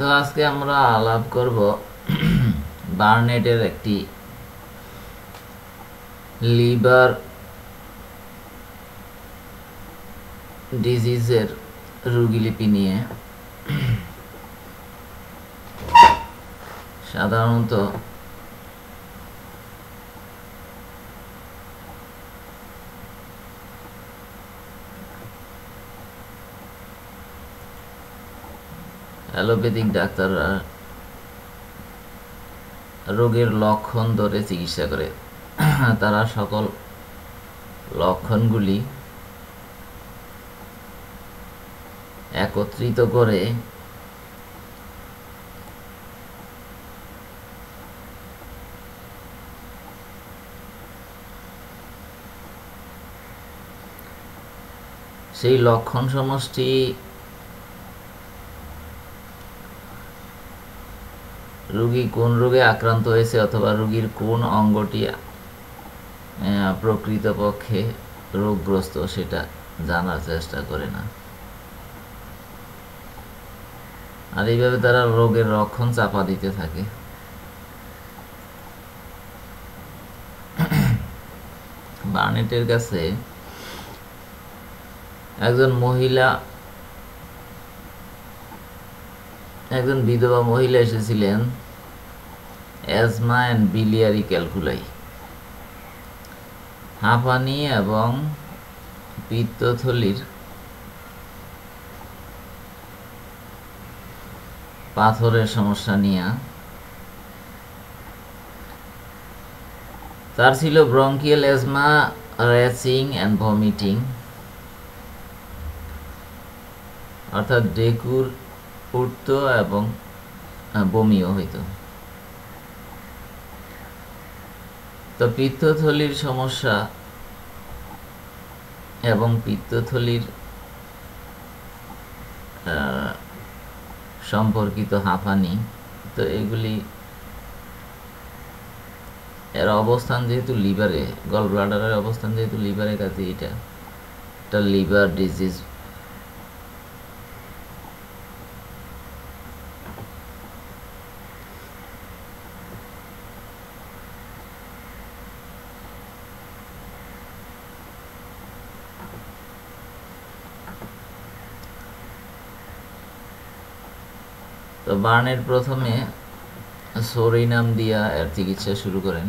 তো আজকে আমরা আলাপ করব বার্নেটের একটি লিভার ডিজিজের রুগীলিপি নিয়ে। সাধারণত অ্যালোপ্যাথিক ডাক্তাররা রোগের লক্ষণ ধরে চিকিৎসা করে। তারা সকল লক্ষণগুলি একত্রিত করে সেই লক্ষণ সমষ্টি রুগী কোন রোগে আক্রান্ত হয়েছে অথবা রুগীর কোন অঙ্গটি প্রকৃতপক্ষে রোগগ্রস্ত সেটা জানার চেষ্টা করে না। আর এইভাবে তারা রোগের রক্ষণ চাপা দিতে থাকে। বার্নেটের কাছে একজন মহিলা একজন বিধবা মহিলা এসেছিলেন অ্যাজমা অ্যান্ড বিলিয়ারি ক্যালকুলাই হাঁপানি এবং পিত্তথলির পাথরের সমস্যা নিয়ে। তার ছিল bronchial asthma retching and vomiting অর্থাৎ ডেকুর উঠত এবং বমিও হইত। তো পিত্তথলির সমস্যা এবং পিত্তথলির সম্পর্কিত হাঁপানি, তো এগুলি, এর অবস্থান যেহেতু লিভারে গল ব্লাডারের অবস্থান যেহেতু লিভারের কাছে, এটা একটা লিভার ডিজিজ তো বার্নের প্রথমে সরিনাম দিয়া এর চিকিৎসা শুরু করেন।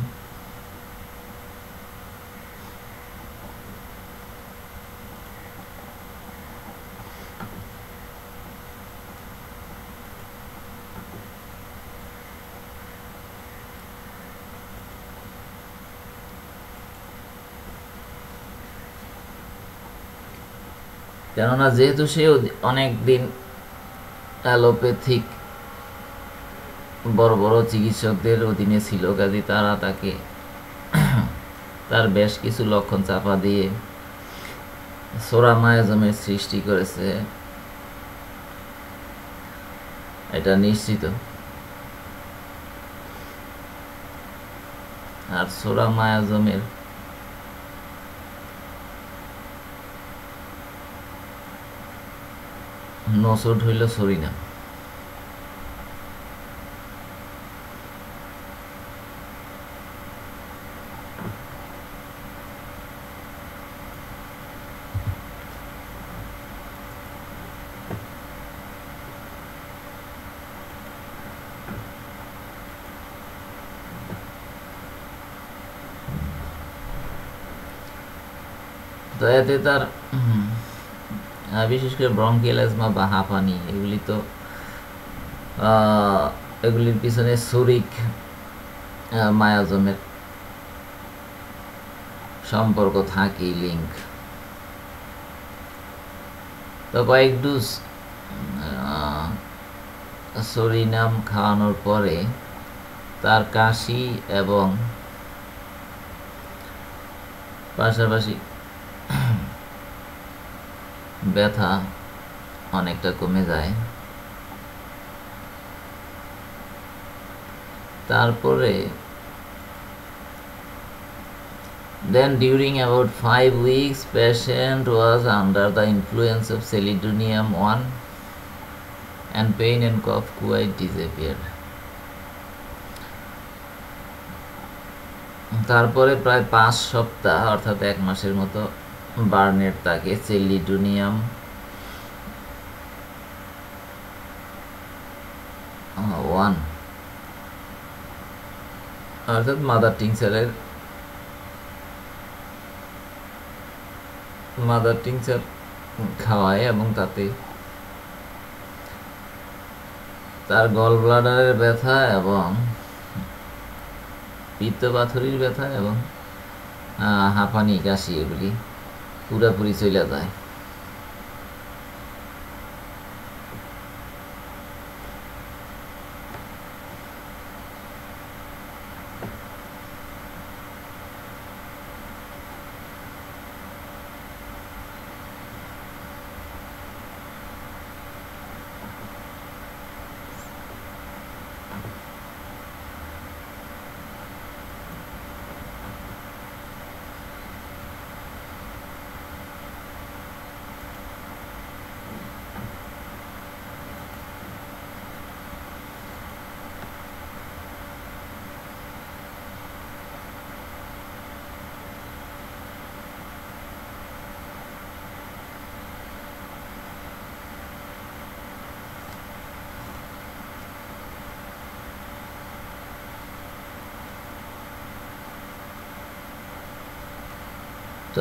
কেননা যেহেতু সে অনেক দিন অ্যালোপ্যাথিক বড় বড় চিকিৎসকদের অধীনে ছিল, কাজে তারা তাকে তার বেশ কিছু লক্ষণ চাপা দিয়ে সোরামায়াজমের সৃষ্টি করেছে। এটা নিশ্চিত। আর সোরামায়াজমের নসট হইল সরিনাম তো এতে তার বিশেষ করে ব্রঙ্কিয়াল অ্যাজমা বা হাঁপানি, এগুলি তো এগুলির পিছনে সুরিক মায়াজমের সম্পর্ক থাকে লিঙ্ক তো কয়েক ডুজ সরিনাম খাওয়ানোর পরে তার কাশি এবং পাশাপাশি ব্যথা অনেকটা কমে যায় তারপরে Then during about five weeks, patient was under the influence of selenium 1 and pain and cough quite disappeared. তারপরে প্রায় পাঁচ সপ্তাহ অর্থাৎ এক মাসের মতো বার্নের তাকে চেলিডোনিয়াম ওয়ান। অর্থাৎ মাদার টিংচারের মাদার টিংচার খাওয়ায় এবং তাতে তার গল ব্লাডারের ব্যথা এবং পিত্তপাথরির ব্যথা এবং হাঁপানি, কাশি এগুলি পুরাপুরি চলে যায়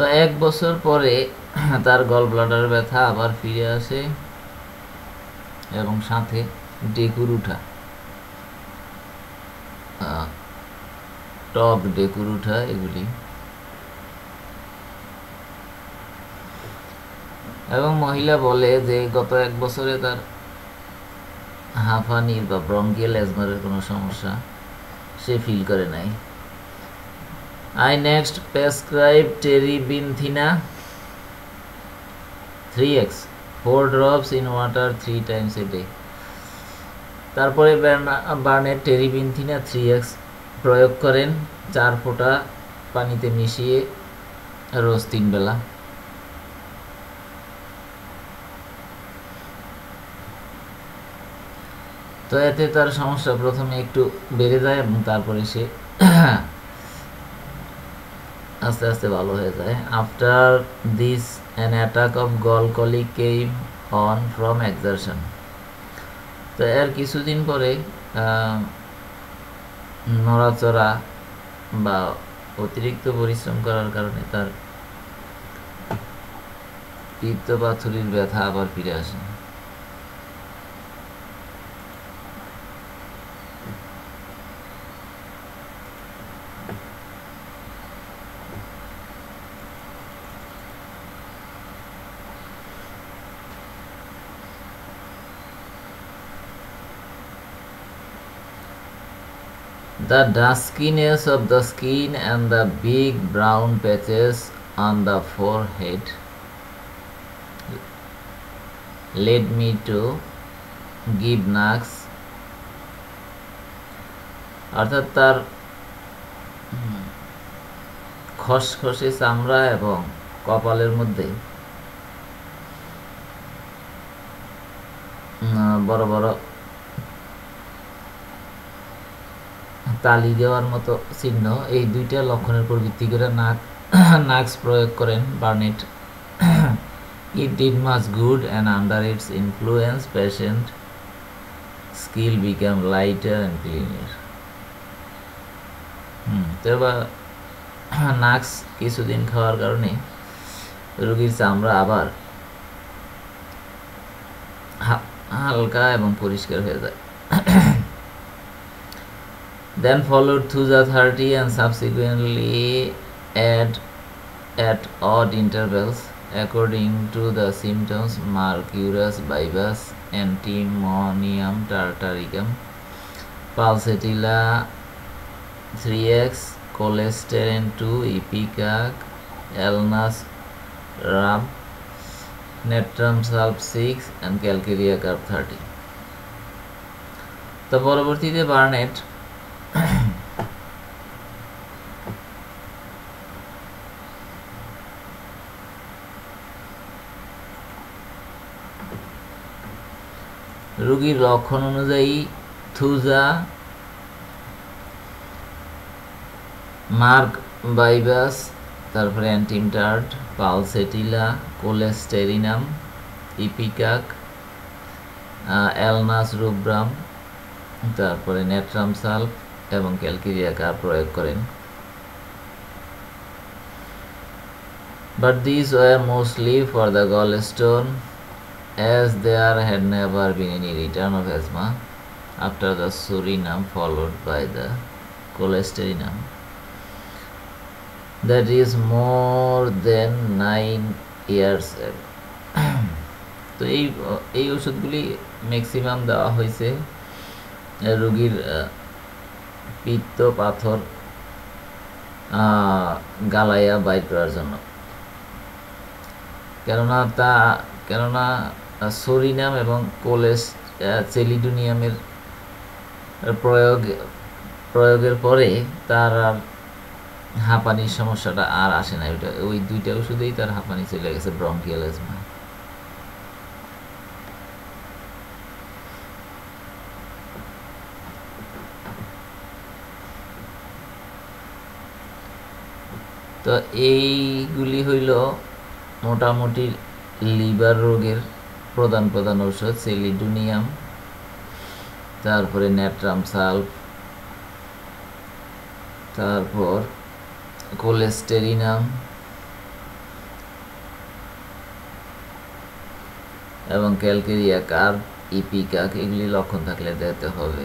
তো এক বছর পরে তার গল ব্লাডার ব্যথা আবার ফিরে আসে এবং সাথে ডেকুর উঠা। টক ডেকুর উঠা এগুলি। এবং মহিলা বলে যে গত এক বছরে তার হাঁফানির বা ব্রঙ্কিয়াল অ্যাজমারের কোনো সমস্যা সে ফিল করে নাই। I next prescribe terebinthina 3x 4 drops in water 3 times a day. তারপরে বার্নের টেরিবিনথিনা থ্রি এক্স প্রয়োগ করেন, চার ফোঁটা পানিতে মিশিয়ে রোজ তিন বেলা। তো এতে তার সমস্যা প্রথমে একটু বেড়ে যায় এবং তারপরে সে আস্তে আস্তে ভালো হয়ে যায়। After this an attack of gall colic came on from exertion তো এর কিছুদিন পরে নড়াচড়া বা অতিরিক্ত পরিশ্রম করার কারণে তার পিত্ত পাথরির ব্যথা আবার ফিরে আসে। The duskiness of the skin and the big brown patches on the forehead led me to give Nax অর্থাৎ তার খসখসে চামড়া এবং কপালের মধ্যে বড় বড় তালি দেওয়ার মতো চিহ্ন। এই দুইটা লক্ষণের উপর ভিত্তি করে নাক, নাক্স প্রয়োগ করেন Burnett. It did much good and under its influence patient skin become lighter and cleaner hmm nux কিছুদিন খাওয়ার কারণে রোগীর চামড়া আবার হালকা এবং পরিষ্কার হয়ে যায়। Then followed Thuja 30 and subsequently at, at odd intervals according to the symptoms Mercurus bibus, Antimonium tartaricum, Pulsatilla 3x, Cholesterol 2, Ipecac, Elnas rub, Natrum sulf 6 and Calcarea carb 30 তো পরবর্তীতে বার্নেট রোগীর লক্ষণ অনুযায়ী থুজা, মার্ক বাইবাস, তারপরে অ্যান্টিমটার্ড pulsatilla, কোলেস্টেরিনাম, ipecac alnus rubrum, তারপরে natrum sulph এবং calcarea carb প্রয়োগ করেন। But these were mostly for the gallstone as there had never been any return of asthma after the surinam followed by the cholesterinum that is more than nine years ago তো এই এই ওষুধগুলি maximum দেওয়া হয়েছে রোগীর পিত্ত পাথর গালাইয়া বাইর করার জন্য কেননা তা কেননা সরিনাম এবং কোলেস চেলিডোনিয়ামের প্রয়োগ, প্রয়োগের পরে তার আর হাঁপানির সমস্যাটা আর আসে না। ওইটা, ওই দুইটা ওষুধেই তার হাঁপানি চলে গেছে, ব্রঙ্কিয়াল এজমা তো এইগুলি হইল মোটামুটি লিভার রোগের প্রধান প্রধান ঔষধ, সেলিডুনিয়াম, তারপরে ন্যাট্রাম সালফ, তারপর কোলেস্টেরিনাম এবং ক্যালকেরিয়া, কার্ব ইপিকাক এগুলি লক্ষণ থাকলে দেখতে হবে।